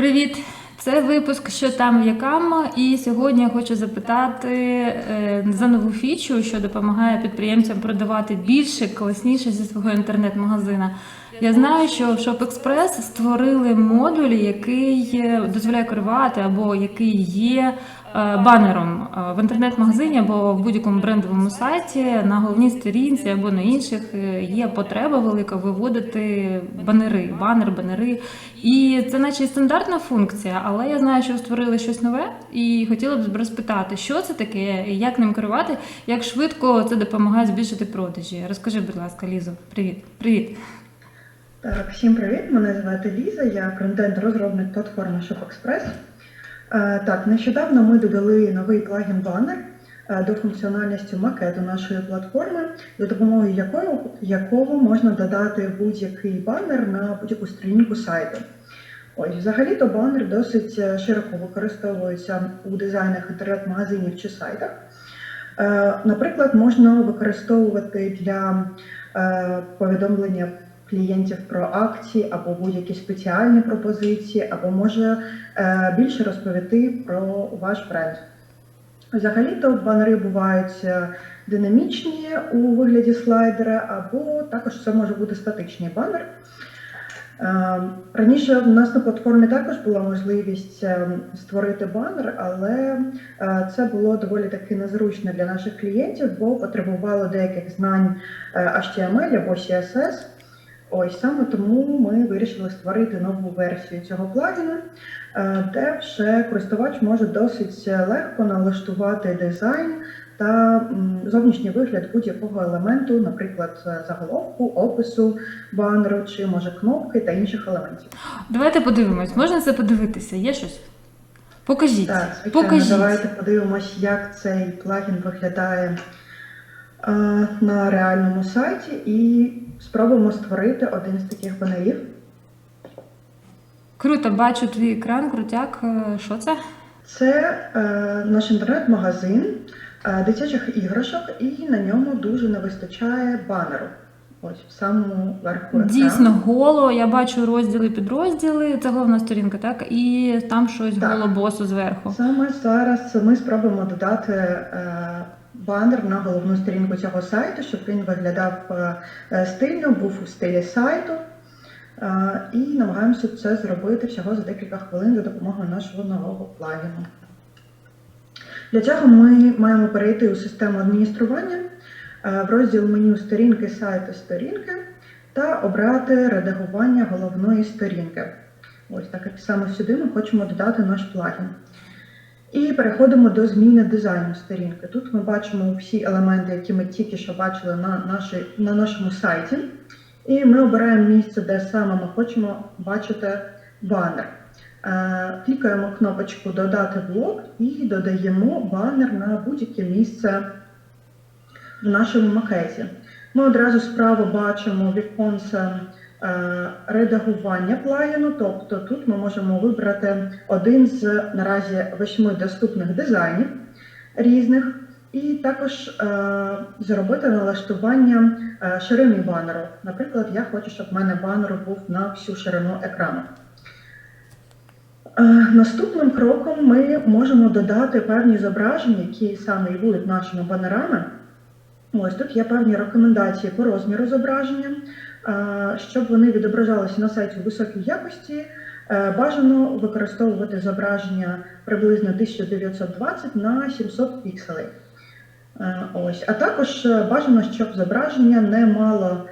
Привіт! Це випуск що там якам. І сьогодні я хочу запитати е, за нову фічу, що допомагає підприємцям продавати більше, класніше зі свого інтернет-магазина. Я знаю, що в ShopExpress створили модуль, який е, дозволяє керувати або який є банером е, в інтернет-магазині або в будь-якому брендовому сайті на головній сторінці або на інших е, є потреба велика виводити банери, банер, банери. І це наче стандартна функція, але я знаю, що створили щось нове, і хотіла б розпитати, що це таке, як ним керувати, як швидко це допомагає збільшити продажі. Розкажи, будь ласка, Лізо, привіт. Привіт. Так, всім привіт! Мене звати Ліза, я контент-розробник платформи ShopExpress. Е, Так, нещодавно ми додали новий плагін банер е, до функціональності макету нашої платформи, за допомогою якого, якого можна додати будь-який банер на будь-яку сторінку сайту. Ось, взагалі-то банер досить е, широко використовується у дизайнах інтернет-магазинів чи сайтах. Наприклад, можна використовувати для повідомлення клієнтів про акції або будь-які спеціальні пропозиції, або може е, більше розповісти про ваш бренд. Взагалі-то банери бувають е, динамічні у вигляді слайдера, або також це може бути статичний банер. Е, Раніше в нас на платформі також була можливість створити банер, але це було доволі таки незручно для наших клієнтів, бо потребувало деяких знань HTML або CSS. Ось саме тому ми вирішили створити нову версію цього плагіну, е, де вже користувач може досить легко налаштувати дизайн та зовнішній вигляд будь-якого елементу, наприклад, е, заголовку, опису банеру чи може кнопки та інших елементів. Давайте подивимось. Можна це подивитися? Є щось? Покажіть. Так, звичайно, Покажіть. давайте подивимось, як цей плагін виглядає на реальному сайті, і спробуємо створити один з таких банерів. Круто, бачу твій екран, крутяк. Е, Що це? Це е, наш інтернет-магазин е, дитячих іграшок, і на ньому дуже не вистачає банеру. Ось в самому верху. Дійсно, голо. Я бачу розділи, підрозділи. Це головна сторінка, так? І там щось Так. голо босу зверху. Саме зараз ми спробуємо додати е, банер на головну сторінку цього сайту, щоб він виглядав е, е, стильно, був у стилі сайту. Е, І намагаємося це зробити всього за декілька хвилин за допомогою нашого нового плагіну. Для цього ми маємо перейти у систему адміністрування в розділ меню сторінки сайту сторінки та обрати редагування головної сторінки. Ось так як саме сюди ми хочемо додати наш плагін. І переходимо до зміни дизайну сторінки. Тут ми бачимо всі елементи, які ми тільки що бачили на, нашій, на нашому сайті. І ми обираємо місце, де саме ми хочемо бачити банер. Е, Клікаємо кнопочку Додати блок і додаємо банер на будь-яке місце в нашому макеті. Ми одразу справа бачимо віконце редагування плагіну, тобто тут ми можемо вибрати один з наразі восьми доступних дизайнів різних, і також е, зробити налаштування е, ширини банеру. Наприклад, я хочу, щоб в мене банер був на всю ширину екрану. Е, Наступним кроком ми можемо додати певні зображення, які саме і будуть нашими банерами. Ось тут є певні рекомендації по розміру зображення. Е, Щоб вони відображалися на сайті у високій якості, е, бажано використовувати зображення приблизно 1920 на 700 пікселей. Е, Ось. А також бажано, щоб зображення не мало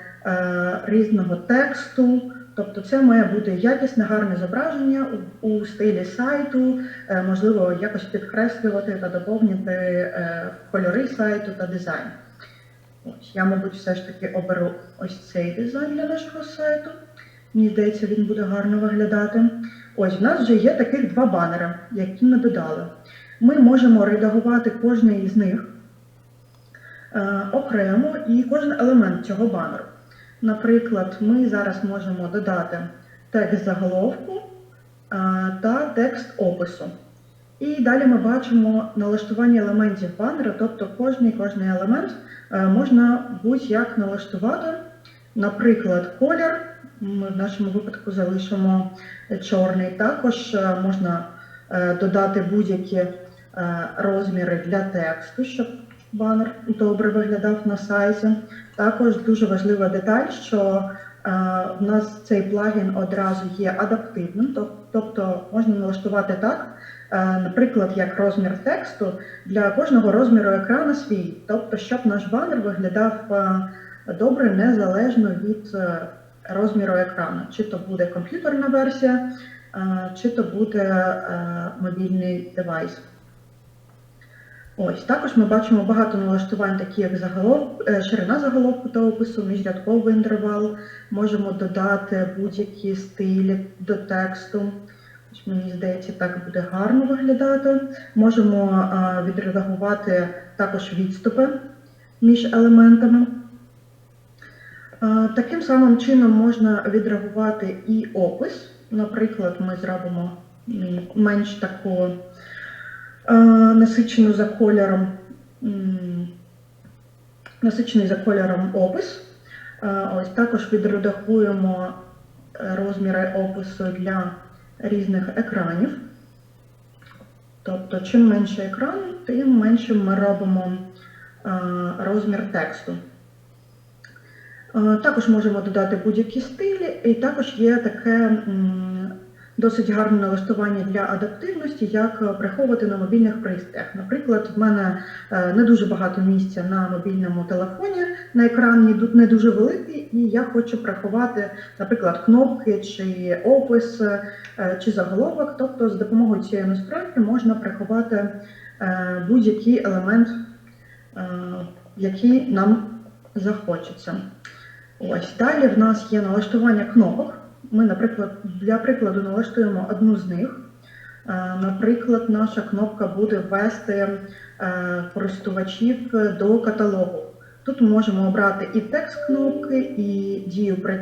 різного тексту. Тобто це має бути якісне, гарне зображення у, стилі сайту, можливо, якось підкреслювати та доповнювати е, кольори сайту та дизайн. Ось, я, мабуть, все ж таки оберу ось цей дизайн для нашого сайту. Мені здається, він буде гарно виглядати. Ось, в нас вже є таких два банери, які ми додали. Ми можемо редагувати кожний із них е, окремо і кожен елемент цього банеру. Наприклад, ми зараз можемо додати текст заголовку е, та текст опису. І далі ми бачимо налаштування елементів банера, тобто кожний кожний елемент е, можна будь-як налаштувати. Наприклад, колір Ми в нашому випадку залишимо чорний. Також е, можна е, додати будь-які розміри для тексту, щоб банер добре виглядав на сайті. Також дуже важлива деталь, що в нас цей плагін одразу є адаптивним, тобто можна налаштувати так, е, наприклад, як розмір тексту для кожного розміру екрану свій, тобто, щоб наш банер виглядав е, добре незалежно від е, розміру екрану, чи то буде комп'ютерна версія, чи то буде мобільний девайс. Ось також ми бачимо багато налаштувань, такі як заголов... е, ширина заголовку та опису, міжрядковий інтервал. Можемо додати будь-які стилі до тексту. Ось Мені здається, так буде гарно виглядати. Можемо відредагувати також відступи між елементами. Таким самим чином можна відреагувати і опис. Наприклад, ми зробимо менш таку е, насичену за кольором, насичений за кольором опис. Ось також відредагуємо е, розміри опису для різних екранів. Тобто, чим менше екран, тим меншим ми робимо розмір тексту. Також можемо додати будь-які стилі, і також є таке досить гарне налаштування для адаптивності, як е, приховувати на мобільних пристроях. Наприклад, в мене е, не дуже багато місця на мобільному телефоні, на екрані ду- не дуже великий, і я хочу приховати, наприклад, кнопки чи опис е, чи заголовок. Тобто, з допомогою цієї настройки можна приховати будь-який елемент, який нам захочеться. Ось далі в нас є налаштування кнопок. Ми, наприклад, для прикладу налаштуємо одну з них. Е, Наприклад, наша кнопка буде ввести е, користувачів до каталогу. Тут ми можемо обрати і текст кнопки, і дію при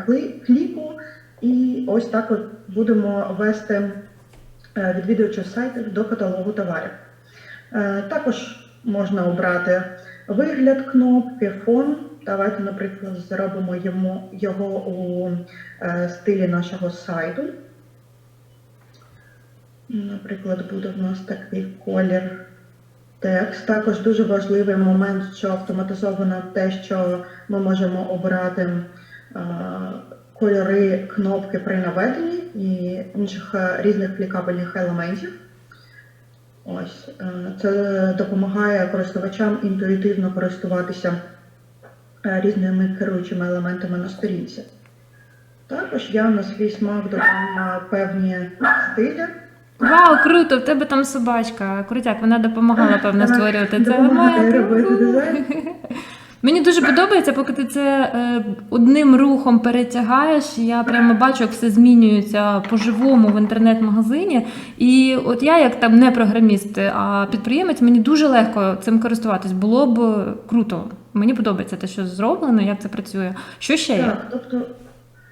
кліку, і ось так от будемо ввести е, відвідувачів сайту до каталогу товарів. Також можна обрати вигляд кнопки, фон. Давайте, наприклад, зробимо йому, його у е, стилі нашого сайту. Наприклад, буде в нас такий колір текст. Також дуже важливий момент, що автоматизовано те, що ми можемо обирати е, кольори кнопки при наведенні і інших е, різних клікабельних елементів. Ось це допомагає користувачам інтуїтивно користуватися різними керуючими елементами на сторінці. Також я на свій смак додам е, певні стилі. Вау, круто! В тебе там собачка. Крутяк, вона допомагала, певно, створювати це. допомагає робити дизайн. Мені дуже подобається, поки ти це е, одним рухом перетягаєш. Я прямо бачу, як все змінюється по-живому в інтернет-магазині. І от я, як там не програміст, а підприємець, мені дуже легко цим користуватись. Було б круто. Мені подобається те, що зроблено, як це працює. Що ще є? Так, тобто,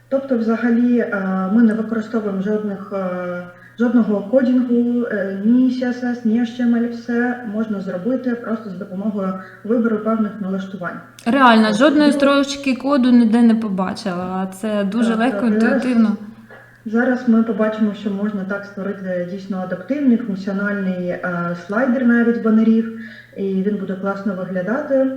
тобто, взагалі, е, ми не використовуємо жодних, е, жодного кодінгу, е, ні CSS, ні HTML, все можна зробити просто з допомогою вибору певних налаштувань. Реально, жодної строчки коду ніде не побачила. Це дуже Так, легко, так, інтуїтивно. Зараз ми побачимо, що можна так створити дійсно адаптивний, функціональний е, слайдер навіть банерів, і він буде класно виглядати.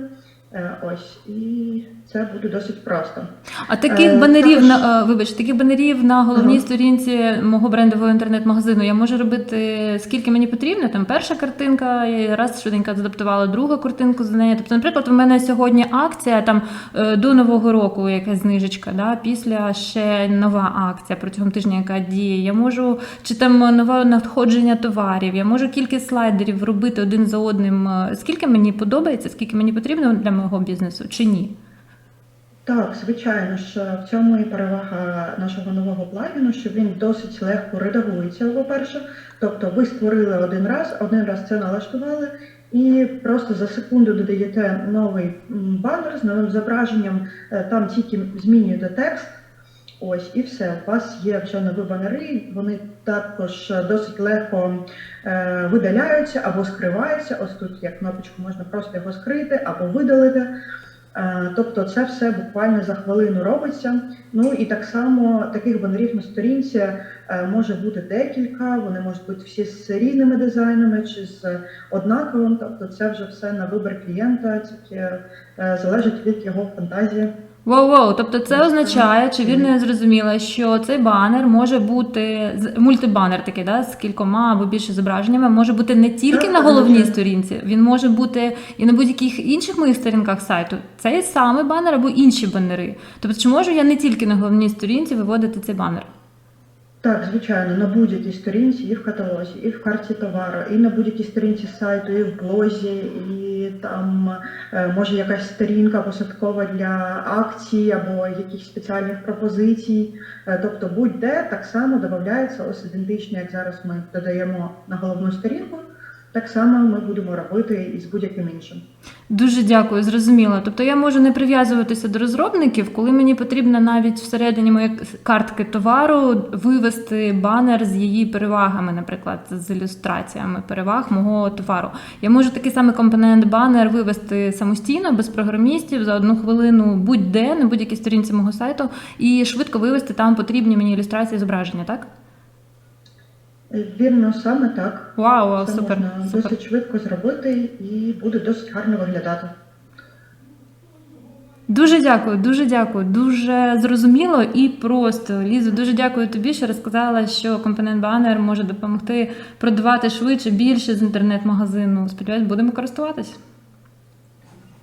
Е, ось, і це буде досить просто. А таких Е, банерів також- на е, вибач, таких банерів на головній Ага. сторінці мого брендового інтернет-магазину я можу робити скільки мені потрібно. Там перша картинка, я раз швиденько адаптувала другу картинку за нею. Тобто, наприклад, у мене сьогодні акція там е, до нового року якась знижечка, да, після ще нова акція протягом тижня, яка діє. Я можу чи там нове надходження товарів. Я можу кількість слайдерів робити один за одним. Скільки мені подобається, скільки мені потрібно для мого бізнесу, чи ні? Так, звичайно ж, в цьому і перевага нашого нового плагіну, що він досить легко редагується, по-перше. Тобто ви створили один раз, один раз це налаштували, і просто за секунду додаєте новий банер з новим зображенням, е, там тільки змінюєте текст. Ось і все. У вас є вже нові банери, вони також досить легко е, видаляються або скриваються. Ось тут є кнопочку, можна просто його скрити або видалити. Е, Тобто це все буквально за хвилину робиться. Ну і так само таких банерів на сторінці е, може бути декілька, вони можуть бути всі з різними дизайнами чи з однаковим. Тобто це вже все на вибір клієнта, тільки е, залежить від його фантазії. Воу-воу, тобто це означає, чи вірно я зрозуміла, що цей банер може бути мультибанер такий, да, з кількома або більше зображеннями, може бути не тільки на головній сторінці, він може бути і на будь-яких інших моїх сторінках сайту. Цей самий банер або інші банери. Тобто, чи можу я не тільки на головній сторінці виводити цей банер? Так, звичайно, на будь-якій сторінці, і в каталозі, і в карті товару, і на будь-якій сторінці сайту, і в блозі, і там е, може якась сторінка посадкова для акцій або якихось спеціальних пропозицій. Е, Тобто будь-де так само додається ось ідентично, як зараз ми додаємо на головну сторінку. Так само ми будемо робити і з будь-яким іншим. Дуже дякую, зрозуміло. Тобто я можу не прив'язуватися до розробників, коли мені потрібно навіть всередині моєї картки товару вивести банер з її перевагами, наприклад, з ілюстраціями переваг мого товару. Я можу такий самий компонент банер вивести самостійно, без програмістів, за одну хвилину будь-де, на будь-якій сторінці мого сайту, і швидко вивести там потрібні мені ілюстрації зображення, так? Вірно, саме так. Вау, вау, Це супер. можна супер. досить швидко зробити і буде досить гарно виглядати. Дуже дякую, дуже дякую. Дуже зрозуміло і просто. Лізо, дуже дякую тобі, що розказала, що компонент банер може допомогти продавати швидше, більше з інтернет-магазину. Сподіваюсь, будемо користуватись.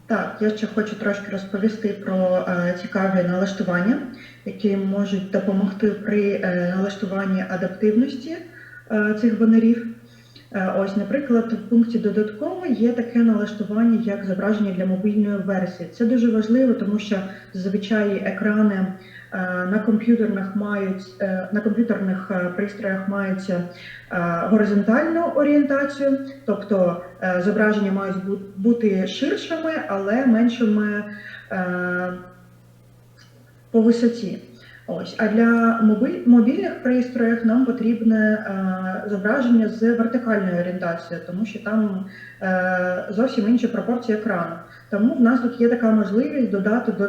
Так, я ще хочу трошки розповісти про е, цікаві налаштування, які можуть допомогти при е, налаштуванні адаптивності цих банерів. Е, ось, наприклад, в пункті додатково є таке налаштування, як зображення для мобільної версії. Це дуже важливо, тому що зазвичай екрани е, на комп'ютерних мають е, на комп'ютерних е, пристроях мають е, горизонтальну орієнтацію, тобто е, зображення мають бути ширшими, але меншими е, по висоті. Ось, а для мобіль, мобільних пристроїв нам потрібне е, зображення з вертикальною орієнтацією, тому що там е, зовсім інші пропорції екрану. Тому в нас тут є така можливість додати до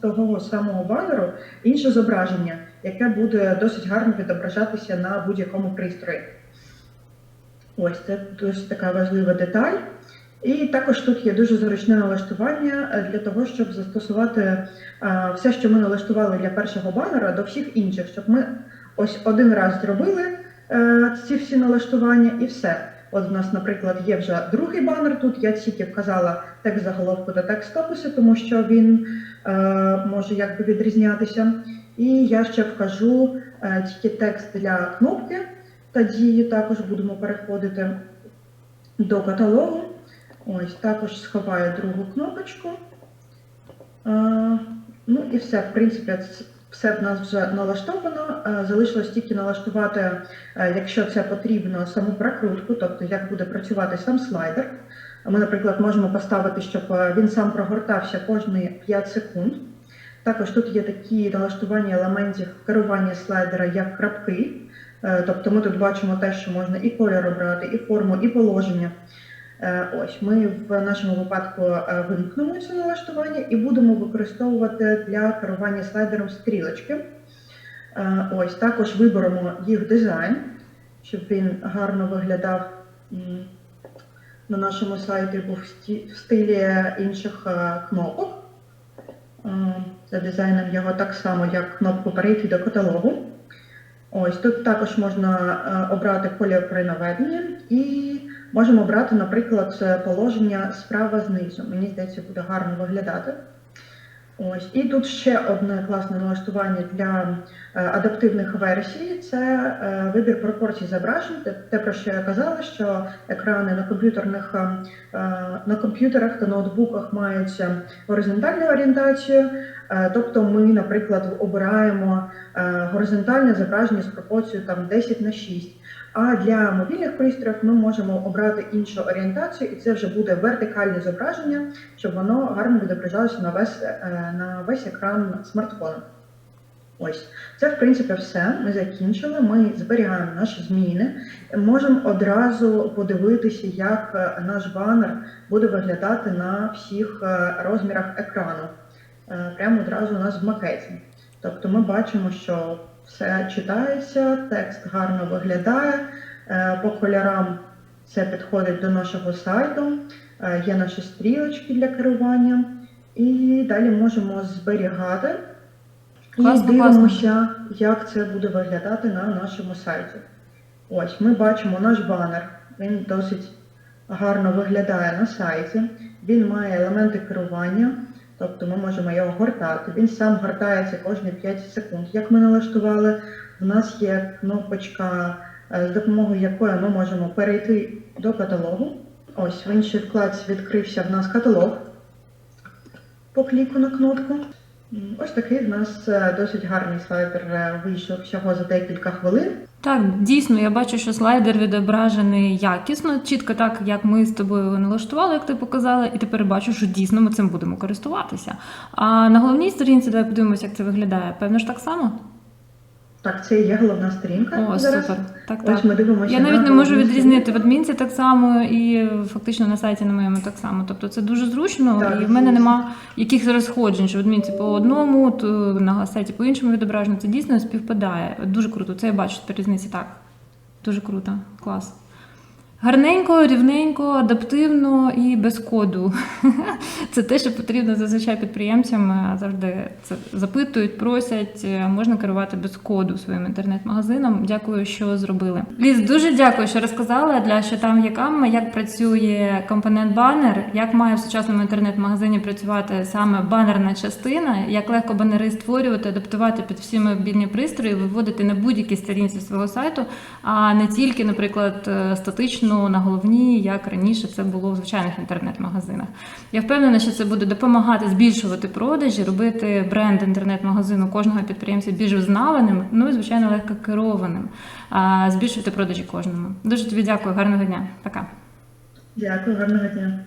того самого банеру інше зображення, яке буде досить гарно відображатися на будь-якому пристрої. Ось це досить така важлива деталь. І також тут є дуже зручне налаштування е, для того, щоб застосувати е, все, що ми налаштували для першого банера, до всіх інших, щоб ми ось один раз зробили е, ці всі налаштування і все. От у нас, наприклад, є вже другий банер. Тут я тільки вказала текст заголовку та текст опису, тому що він е, може якби відрізнятися. І я ще вкажу е, тільки текст для кнопки та дії. Також будемо переходити до каталогу. Ось також сховаю другу кнопочку. Ну і все, в принципі, все в нас вже налаштовано. Залишилось тільки налаштувати, е, якщо це потрібно, саму прокрутку, тобто як буде працювати сам слайдер. Ми, наприклад, можемо поставити, щоб е, він сам прогортався кожні 5 секунд. Також тут є такі налаштування елементів керування слайдера як крапки. Е, Тобто ми тут бачимо те, що можна і колір обрати, і форму, і положення. Е, Ось ми в нашому випадку е, вимкнемо це налаштування і будемо використовувати для керування слайдером стрілочки. Е, Ось також виберемо їх дизайн, щоб він гарно виглядав на нашому сайті, був в стилі інших кнопок. За дизайном його так само, як кнопку перейти до каталогу. Ось тут також можна обрати колір при наведенні і можемо обрати, наприклад, положення справа знизу. Мені здається, буде гарно виглядати. Ось. І тут ще одне класне налаштування для е, адаптивних версій це е, вибір пропорцій зображень. Те, про що я казала, що екрани на комп'ютерних е, е, на комп'ютерах та ноутбуках мають е, горизонтальну орієнтацію. Е, Тобто ми, наприклад, обираємо е, горизонтальне зображення з пропорцією там 10 на 6. А для мобільних пристроїв ми можемо обрати іншу орієнтацію, і це вже буде вертикальне зображення, щоб воно гарно відображалося на весь, е, на весь екран смартфона. Ось це в принципі все. Ми закінчили. Ми зберігаємо наші зміни. Можемо одразу подивитися, як наш банер буде виглядати на всіх розмірах екрану. Е, Прямо одразу у нас в макеті. Тобто ми бачимо, що все читається, текст гарно виглядає. Е, По кольорам це підходить до нашого сайту. Е, Є наші стрілочки для керування. І далі можемо зберігати і Класно, дивимося, як це буде виглядати на нашому сайті. Ось ми бачимо наш банер. Він досить гарно виглядає на сайті. Він має елементи керування, тобто ми можемо його гортати. Він сам гортається кожні 5 секунд. Як ми налаштували, в нас є кнопочка, е, з допомогою якої ми можемо перейти до каталогу. Ось в іншій вкладці відкрився в нас каталог по кліку на кнопку. Ось такий в нас е, досить гарний слайдер е, вийшов всього за декілька хвилин. Так, дійсно, я бачу, що слайдер відображений якісно, чітко так, як ми з тобою налаштували, як ти показала, і тепер бачу, що дійсно ми цим будемо користуватися. А на головній сторінці давай подивимося, як це виглядає. Певно ж так само? Так, це і є головна сторінка. О, зараз. супер. Так, так. Ми дивимося. Я навіть не можу головну відрізнити в адмінці так само і фактично на сайті на моєму так само. Тобто це дуже зручно, Так, і в мене звісно. нема якихось розходжень, що в адмінці по одному, то на сайті по іншому відображено. Це дійсно співпадає. Дуже круто. Це я бачу тепер різниці так. Дуже круто, клас. Гарненько, рівненько, адаптивно і без коду. Це те, що потрібно зазвичай підприємцям е, завжди це запитують, просять. Е, Можна керувати без коду своїм інтернет-магазином. Дякую, що зробили. Ліз, дуже дякую, що розказала для що там якам, як працює компонент банер, як має в сучасному інтернет-магазині працювати саме банерна частина, як легко банери створювати, адаптувати під всі мобільні пристрої, виводити на будь-якій сторінці свого сайту, а не тільки, наприклад, е, статично на головні, як раніше це було в звичайних інтернет-магазинах. Я впевнена, що це буде допомагати збільшувати продажі, робити бренд інтернет-магазину кожного підприємця більш взнаваним, ну і звичайно легко керованим, збільшувати продажі кожному. Дуже тобі дякую, гарного дня. Пока. Дякую, гарного дня.